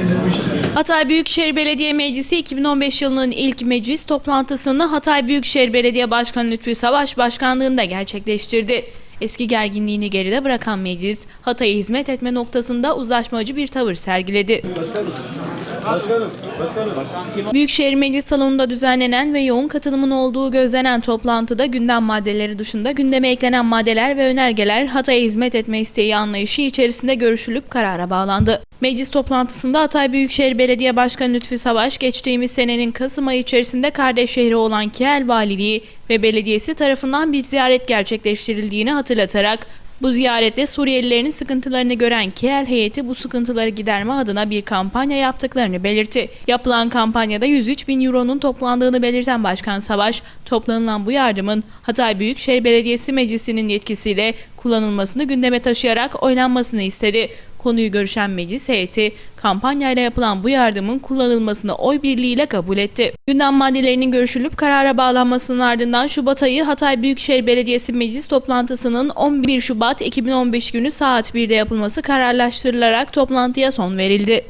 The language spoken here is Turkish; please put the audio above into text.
edilmiştir. Hatay Büyükşehir Belediye Meclisi 2015 yılının ilk meclis toplantısını Hatay Büyükşehir Belediye Başkanı Lütfü Savaş başkanlığında gerçekleştirdi. Eski gerginliğini geride bırakan meclis, Hatay'a hizmet etme noktasında uzlaşmacı bir tavır sergiledi. Büyükşehir Meclis Salonu'nda düzenlenen ve yoğun katılımın olduğu gözlenen toplantıda gündem maddeleri dışında gündeme eklenen maddeler ve önergeler Hatay'a hizmet etme isteği anlayışı içerisinde görüşülüp karara bağlandı. Meclis toplantısında Hatay Büyükşehir Belediye Başkanı Lütfü Savaş, geçtiğimiz senenin Kasım ayı içerisinde kardeş şehri olan Kiel Valiliği ve Belediyesi tarafından bir ziyaret gerçekleştirildiğini hatırlatarak bu ziyaretle Suriyelilerin sıkıntılarını gören Kiel heyeti bu sıkıntıları giderme adına bir kampanya yaptıklarını belirtti. Yapılan kampanyada 103 bin euronun toplandığını belirten Başkan Savaş, toplanılan bu yardımın Hatay Büyükşehir Belediyesi Meclisi'nin yetkisiyle kullanılmasını gündeme taşıyarak oylanmasını istedi. Konuyu görüşen meclis heyeti kampanyayla yapılan bu yardımın kullanılmasını oy birliğiyle kabul etti. Gündem maddelerinin görüşülüp karara bağlanmasının ardından Şubat ayı Hatay Büyükşehir Belediyesi meclis toplantısının 11 Şubat 2015 günü saat 1'de yapılması kararlaştırılarak toplantıya son verildi.